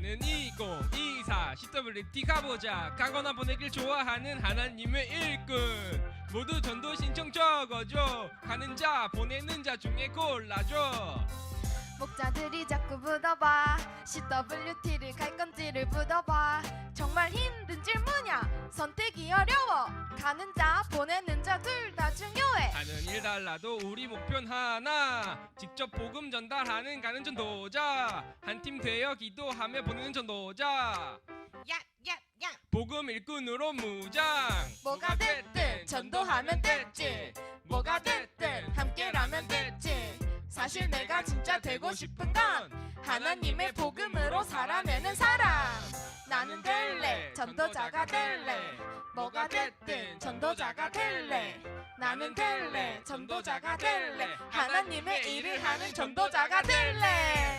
나는 2024 CWT 가보자. 가거나 보내길 좋아하는 하나님의 일꾼. 모두 전도 신청 적어줘. 가는 자 보내는 자 중에 골라줘. 목자들이 자꾸 묻어봐. CWT를 갈 건지를 묻어봐. 정말 힘든 질문이야 선택이 어려워. 가는 자 보내는 자 둘 다 달라도 우리 목표는 하나. 직접 복음 전달하는 가는 전도자. 한 팀 되어 기도하며 보내는 전도자. 얍얍얍 복음 일꾼으로 무장. 뭐가 됐든 전도하면 됐지. 뭐가 됐든 함께라면 됐지. 사실 내가 진짜 되고 싶은 건 하나님의 복음으로 살아내는 사람 전도자가 될래? 뭐가 됐든 전도자가 될래? 나는 될래? 전도자가 될래? 하나님의 일을 하는 전도자가 될래